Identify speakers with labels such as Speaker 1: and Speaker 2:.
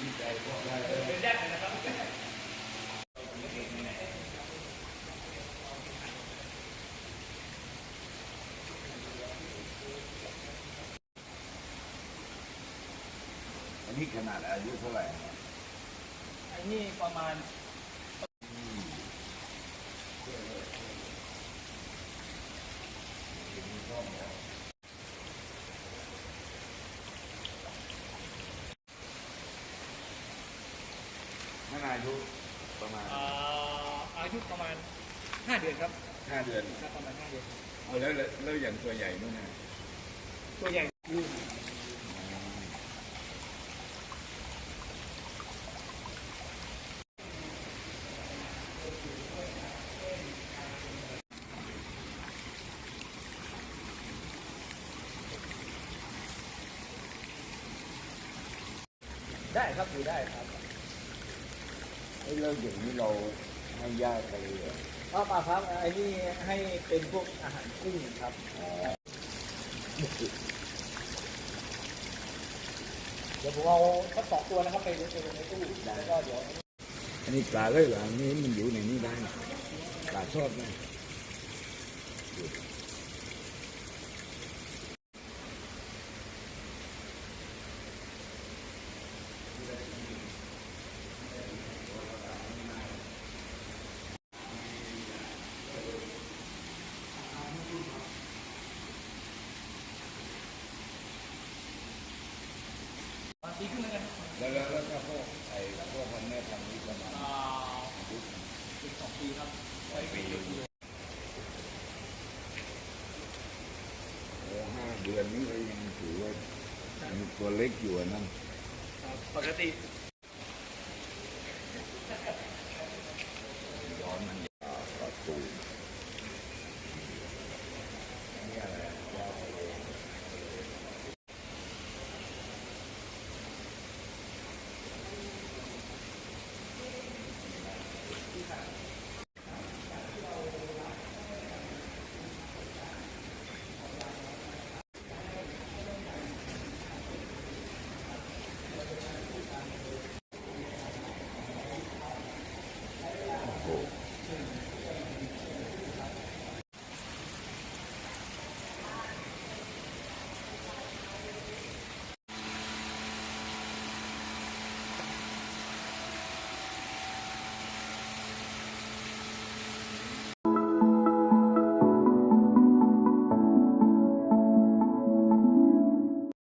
Speaker 1: อันนี้ขนาดอายุเท่าไหร่
Speaker 2: ไอ้นี่ประมาณ
Speaker 1: ขนาดอา ยุประมาณ
Speaker 2: อ่าอายุประมาณห้าเดือนครับ
Speaker 1: ห้าเดือน
Speaker 2: ครับประมาณห้าเดือน
Speaker 1: เอาแล้วแล้วแล้วอย่างตัวใหญ่นู่นน่ะ
Speaker 2: ตัวใหญ่ได้ครับอยู่ได้ครับ
Speaker 1: ไอ้เรื่องอย่างนี้เราให้ญาติไปเหรอ
Speaker 2: อ๋อเปล่าครับไอ้นี่ให้เป็นพวกอาหารกุ้งครับเดี๋ยวผมเอาสักสองตัวนะครับไปไว้ในตู้แล้วก็เดี๋ยว
Speaker 1: อันนี้ปลาเลยเหรออันนี้มันอยู่ในนี้ได้นะปลาชอบไหม
Speaker 2: ดีขึ้นเลยกัน
Speaker 1: แล้วแล้วแล้วถ้าพวกไอ้พวกพันแม่พันธุ์นี้ประมาณ
Speaker 2: อ่าอีกสองปีครับไปปีเดียว
Speaker 1: โอ้ห้าเดือนนี้ก็ยังถือว่ายังตัวเล็กอยู่อะนั่น
Speaker 2: ปกติ